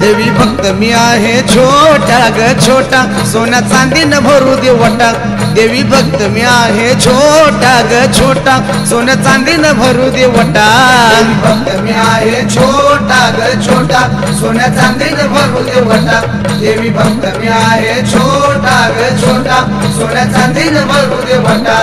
देवी मी आहे छोटा ग छोटा सोन्या चांदीनं भरू दे वटा. देवी भक्त मी आहे छोटा ग छोटा सोन्या चांदीनं भरू दे वटा. भक्त मी आहे छोटा ग छोटा सोन्या चांदीनं भरू दे वटा. देवी भक्त मी आहे छोटा ग छोटा सोन्या चांदीनं भरू दे वटा.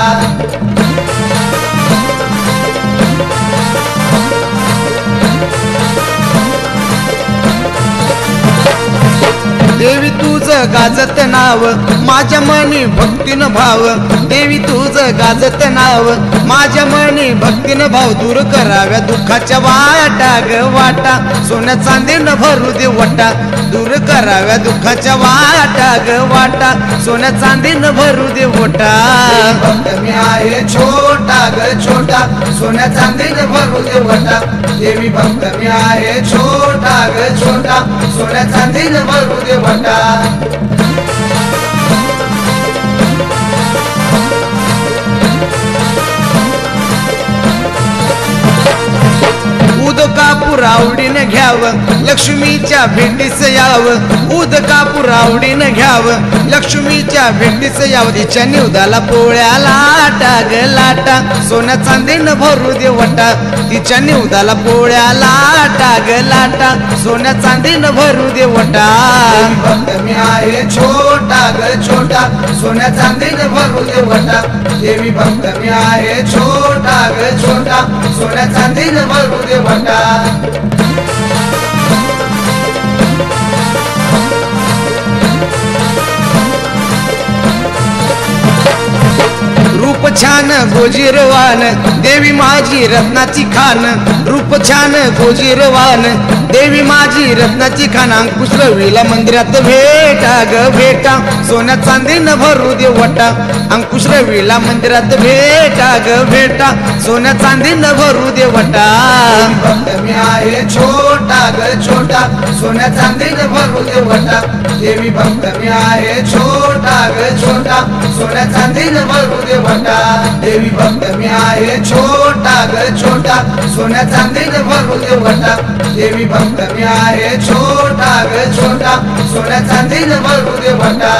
देवी तुझं गाजत नाव माझ्या मनी भक्तीनं भाव. देवी तुझं गाजत नाव माझ्या मनी भक्तीनं भाव. दूर कराव्या दुःखाच्या वाटा ग वाटा सोन्या चांदीनं भरू दे वटा. दूर कराव्या दुःखाच्या वाटा ग वाटा सोन्या चांदीनं भरू दे वटा. मी आहे छोटा. सागर छोटा सोन्या चांदीनं भरू दे वटा. देवी भक्त मी आहे छोटा ग छोटा सोन्या चांदीनं भरू दे वटा. उद कापूर घ्यावं लक्ष्मीच्या भेटीस यावं. उदका कापूर आवडीनं घ्यावं लक्ष्मीच्या भेटीस यावतीच्या निवदाला पोळ्या लाटा ग लाटा. सोन्या चांदीनं भरू दे वटा. तिच्या निवदाला पोळ्या लाटा ग लाटा. सोन्या चांदीनं भरू दे वटा. मी आहे छोटा ग छोटा. सोन्या चांदीनं भरू दे वटा. देवी भक्त मी आहे छोटा ग छोटा. सोन्या चांदीनं भरू दे वटा. छान गोजीरवान देवी माझी रत्नाची खान रूप छान गोजीरवान देवी माझी रत्नाची खान अंकुश रवीला मंदिरात भेटा ग भेटा. सोन्या चांदीनं भरू दे वटा अंकुश रवीला मंदिरात भेटा ग भेटा. सोन्या चांदीनं भरू दे वटा. मी आहे छोटा ग छोटा. सोन्या चांदीनं भरू दे वटा. देवी भक्त मी आहे छोटा ग छोटा सोन्या चांदीनं भरू दे भंडा देवी भक्त मी आहे छोटा ग छोटा. सोन्या चांदी भरू दे भंडा देवी भक्त मी आहे छोटा ग छोटा. सोन्या चांदी भरू दे भंडा